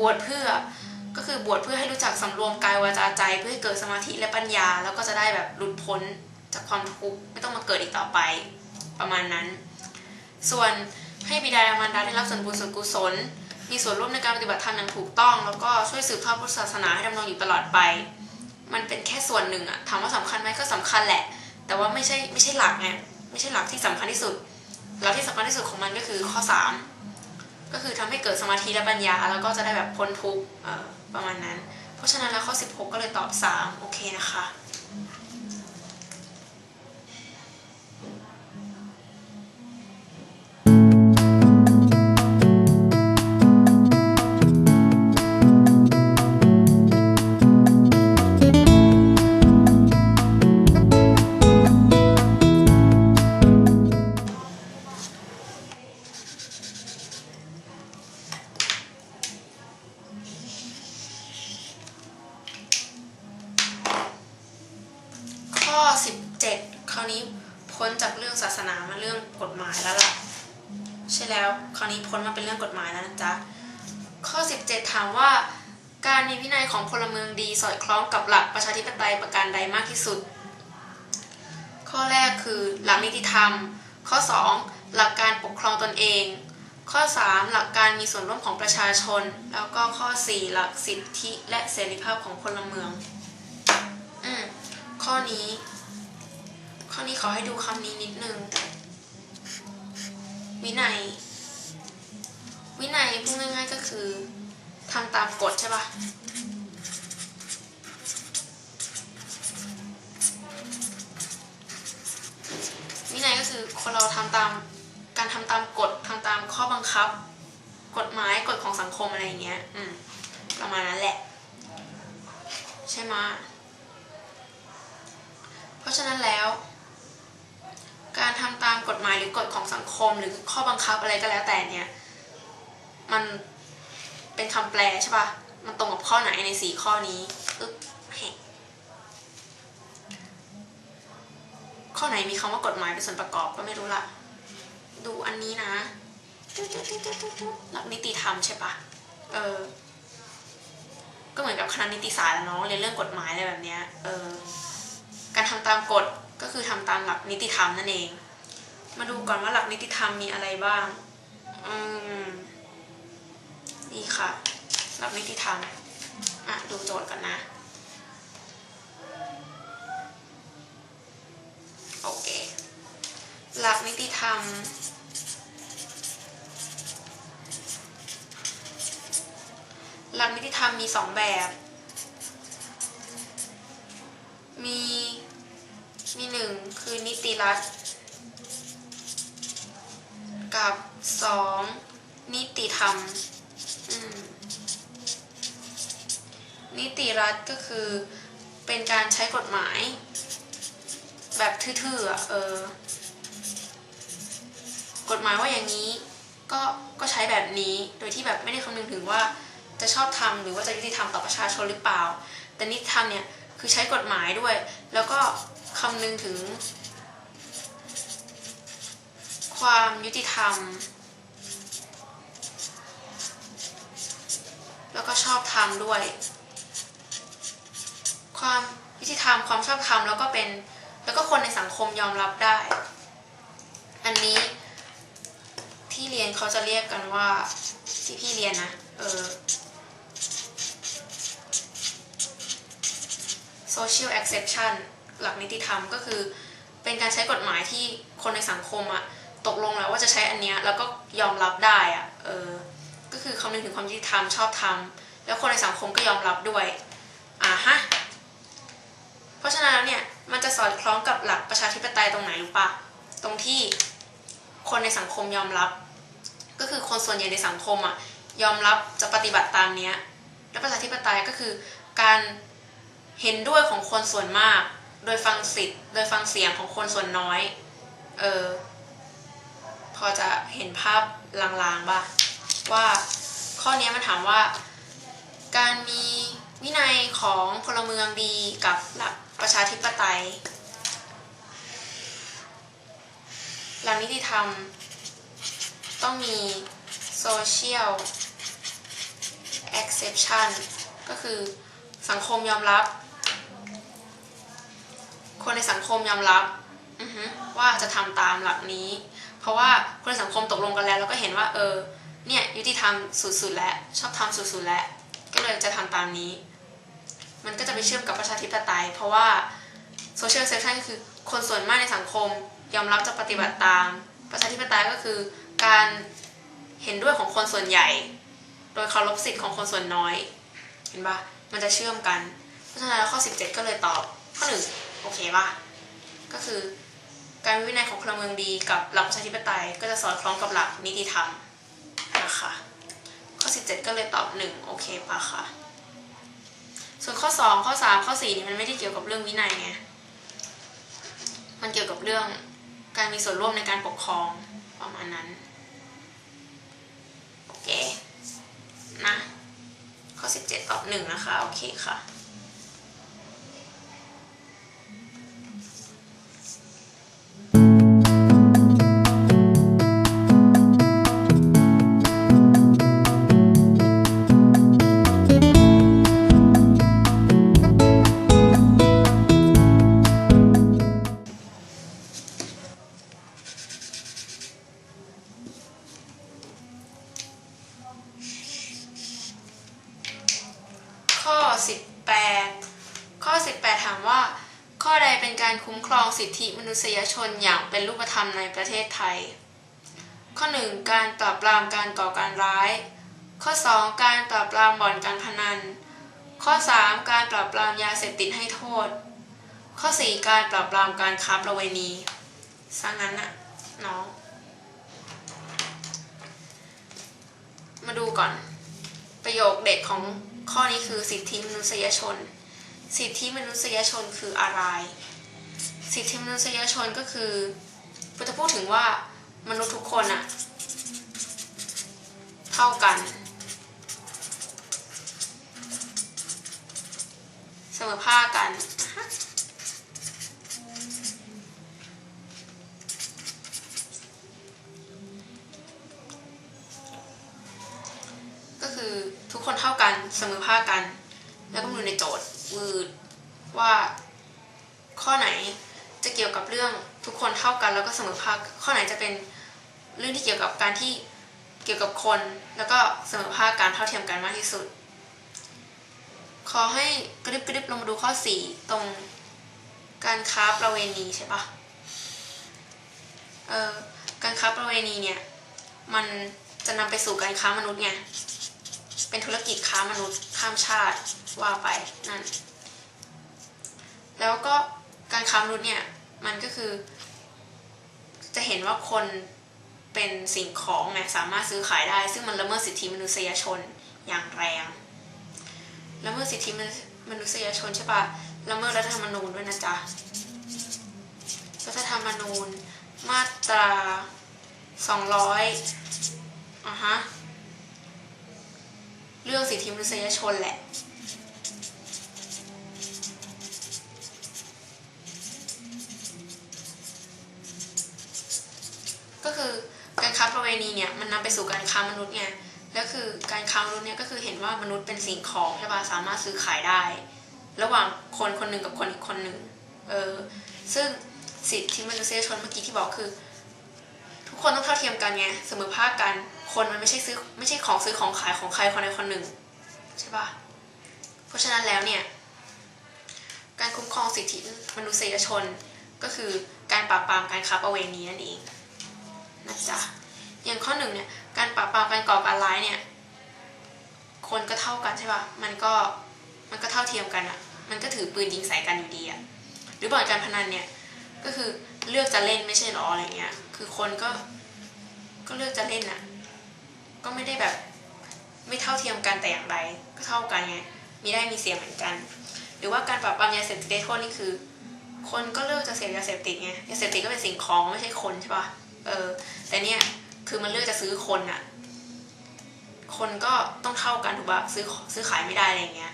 บวชเพื่อก็คือบวชเพื่อให้รู้จักสำรวมกายวาจาใจ เพื่อให้เกิดสมาธิและปัญญา แล้วก็จะได้แบบหลุดพ้นจากความทุกข์ไม่ต้องมาเกิดอีกต่อไปประมาณนั้น ส่วนให้บิดามารดาได้รับส่วนบุญส่วนกุศล มีส่วนร่วมในการปฏิบัติธรรมอย่างถูกต้อง แล้วก็ช่วยสืบทอดพุทธศาสนาให้ดำรงอยู่ตลอดไป มันเป็นแค่ส่วนหนึ่งอะถามว่าสำคัญไหมก็สำคัญแหละ แต่ว่าไม่ใช่ไม่ใช่หลักไงไม่ใช่หลักที่สำคัญที่สุดหลักที่สำคัญที่สุดของมันก็คือข้อสาม ก็คือทำให้เกิดสมาธิและปัญญา แล้วก็จะได้แบบพ้นทุกข์เอ่อประมาณนั้น เพราะฉะนั้นแล้วข้อ 16 ก็เลยตอบ 3 โอเคนะคะ นี้พ้นมาเป็นเรื่องกฎหมายแล้วนะจ๊ะ ข้อ 17 ถามว่า การมีวินัยของพลเมืองดีสอดคล้องกับหลักประชาธิปไตยประการใดมากที่สุด ข้อแรกคือหลักนิติธรรม ข้อ 2 หลักการปกครองตนเอง ข้อ 3 หลักการมีส่วนร่วมของประชาชน แล้วก็ข้อ 4 หลักสิทธิและเสรีภาพของพลเมืองอืมข้อนี้ ข้อนี้ขอให้ดูคำนี้นิดนึงวินัย วินัยพูดง่ายๆก็คือทำตามกฎใช่ปะวินัยก็คือคนเราทำตามการทำตามกฎทำตามข้อบังคับ กฎหมายกฎของสังคมอะไรอย่างเงี้ย อืมประมาณนั้นแหละ ใช่ไหมเพราะฉะนั้นแล้ว การทำตามกฎหมายหรือกฎของสังคมหรือข้อบังคับอะไรก็แล้วแต่เนี่ย มันเป็นคำแปลใช่ปะมันตรงกับข้อไหนในสี่ข้อนี้อึ๊บข้อไหนมีคำว่ากฎหมายเป็นส่วนประกอบก็ไม่รู้ละ ดูอันนี้นะหลักนิติธรรมใช่ปะเออ ก็เหมือนกับคณะนิติศาสตร์เนาะเรียนเรื่องกฎหมายอะไรแบบเนี้ย เออ การทำตามกฎก็คือทำตามหลักนิติธรรมนั่นเอง มาดูก่อนว่าหลักนิติธรรมมีอะไรบ้าง อืม นี่ค่ะหลักนิติธรรมอะดูโจทย์ก่อนนะ โอเค หลักนิติธรรม หลักนิติธรรมมีสองแบบ มี มีหนึ่งคือนิติรัฐ กับสองนิติธรรมอืม นิติรัฐก็คือเป็นการใช้กฎหมาย แบบทื่อๆอะเออกฎหมายว่าอย่างนี้ก็ก็ใช้แบบนี้โดยที่แบบไม่ได้คำนึงถึงว่าจะชอบทำหรือว่าจะยุติธรรมต่อประชาชนหรือเปล่า แต่นิติธรรมเนี่ยคือใช้กฎหมายด้วย แล้วก็คำนึงถึง ความยุติธรรม แล้วก็ชอบธรรมด้วย ความยุติธรรมความชอบธรรมแล้วก็เป็นแล้วก็คนในสังคมยอมรับได้ อันนี้ที่เรียนเขาจะเรียกกันว่าที่พี่เรียนนะเออ social exception หลักนิติธรรมก็คือ เป็นการใช้กฎหมายที่คนในสังคมอะตกลงแล้วว่าจะใช้อันเนี้ยแล้วก็ยอมรับได้อะเออก็คือคำนึงถึงความยุติธรรมชอบธรรมแล้วคนในสังคมก็ยอมรับด้วยอ่าฮะ เพราะฉะนั้นเนี่ยมันจะสอดคล้องกับหลักประชาธิปไตยตรงไหนรู้ปะตรงที่คนในสังคมยอมรับ ก็คือคนส่วนใหญ่ในสังคมอะยอมรับจะปฏิบัติตามเนี้ยและประชาธิปไตยก็คือการเห็นด้วยของคนส่วนมาก โดยฟังสิทธิ์ โดยฟังเสียงของคนส่วนน้อย เออพอจะเห็นภาพลางๆป่ะว่าข้อนี้มันถามว่า การมีวินัยของพลเมืองดีกับหลัก ประชาธิปไตย หลักนิติธรรม ต้องมี social exception ก็คือสังคมยอมรับ คนในสังคมยอมรับว่าจะทำตามหลักนี้ เพราะว่าคนในสังคมตกลงกันแล้ว แล้วก็เห็นว่า เออ เนี่ยยุติธรรมสุดๆแล้ว ชอบทำสุดๆแล้ว ก็เลยจะทำตามนี้ มันก็จะไปเชื่อมกับประชาธิปไตย เพราะว่า social exception ก็คือคนส่วนมากในสังคมยอมรับจะปฏิบัติตาม ประชาธิปไตยก็คือการเห็นด้วยของคนส่วนใหญ่ โดยเคารพสิทธิ์ของคนส่วนน้อย เห็นปะมันจะเชื่อมกัน เพราะฉะนั้นข้อ 17 ก็เลยตอบข้อหนึ่งโอเคปะก็คือการวินัยของพลเมืองดีกับหลักประชาธิปไตยก็จะสอดคล้องกับหลักนิติธรรมนะคะข้อ 17 ก็เลยตอบ 1 โอเคปะคะ ส่วนข้อ 2 ข้อ 3 ข้อ4นี่มันไม่ได้เกี่ยวกับเรื่องวินัยไงมันเกี่ยวกับเรื่องการมีส่วนร่วมในการปกครองประมาณนั้นโอเคนะข้อ 17ตอบหนึ่งนะคะ โอเคค่ะ ถามว่า ข้อใดเป็นการคุ้มครองสิทธิมนุษยชนอย่างเป็นรูปธรรมในประเทศไทย ข้อ 1 การปราบปรามการก่อการร้าย ข้อ 2 การปราบปรามบ่อนการพนัน ข้อ 3 การปราบปรามยาเสพติดให้โทษ ข้อ 4 การปราบปรามการค้าประเวณีซะงั้นอะน้องมาดูก่อน ประโยคเด็ดของข้อนี้คือสิทธิมนุษยชน สิทธิมนุษยชนคืออะไร สิทธิมนุษยชนก็คือจะพูดถึงว่ามนุษย์ทุกคนอะเท่ากัน เสมอภาคกันก็คือทุกคนเท่ากันเสมอภาคกัน แล้วก็มาดูในโจทย์ วืดว่าข้อไหนจะเกี่ยวกับเรื่องทุกคนเท่ากันแล้วก็เสมอภาคข้อไหนจะเป็นเรื่องที่เกี่ยวกับการที่เกี่ยวกับคนแล้วก็เสมอภาคการเท่าเทียมกันมากที่สุด ขอให้กระดิบกระดิบลงมาดูข้อ 4 ตรงการค้าประเวณีใช่ปะเออการค้าประเวณีเนี่ย มันจะนำไปสู่การค้ามนุษย์ไง เป็นธุรกิจค้ามนุษย์ข้ามชาติว่าไปนั่นแล้วก็การค้ามนุษย์เนี่ยมันก็คือ จะเห็นว่าคนเป็นสิ่งของไงสามารถซื้อขายได้ ซึ่งมันละเมิดสิทธิมนุษยชนอย่างแรงละเมิดสิทธิมนุษยชนใช่ปะละเมิดรัฐธรรมนูญด้วยนะจ๊ะรัฐธรรมนูญมาตราสองร้อยอะฮะ เรื่องสิทธิมนุษยชนแหละก็คือการค้าประเวณีเนี่ยมันนำไปสู่การค้ามนุษย์ไงแล้วคือการค้ามนุษย์เนี่ยก็คือเห็นว่ามนุษย์เป็นสิ่งของใช่ปะสามารถซื้อขายได้ ระหว่างคนคนหนึ่งกับคนอีกคนหนึ่งเออซึ่งสิทธิมนุษยชนเมื่อกี้ที่บอกคือ คนต้องเท่าเทียมกันไงเสมอภาคกัน คนมันไม่ใช่ซื้อไม่ใช่ของซื้อของขายของใครคนใดคนหนึ่งใช่ปะเพราะฉะนั้นแล้วเนี่ยการคุ้มครองสิทธิมนุษยชนก็คือการปราบปรามการค้าประเวณีนั่นเองนะจ๊ะอย่างข้อหนึ่งเนี่ยการปราบปรามการก่อการร้ายเนี่ยคนก็เท่ากันใช่ปะมันก็มันก็เท่าเทียมกันอะมันก็ถือปืนยิงใส่กันอยู่ดีอะหรือบ่อนการพนันเนี่ยก็คือ เลือกจะเล่นไม่ใช่หรออะไรเงี้ย คือคนก็ก็เลือกจะเล่นอะก็ไม่ได้แบบ ไม่เท่าเทียมกันแต่อย่างใดก็เท่ากันไงมีได้มีเสียเหมือนกัน หรือว่าการปราบปรามยาเสพติดได้โทษนี่คือ คนก็เลือกจะเสพยาเสพติดไงยาเสพติดก็เป็นสิ่งของไม่ใช่คนใช่ปะเออ แต่เนี่ยคือมันเลือกจะซื้อคนอะคนก็ต้องเท่ากันถูกปะซื้อซื้อขายไม่ได้อะไรเงี้ย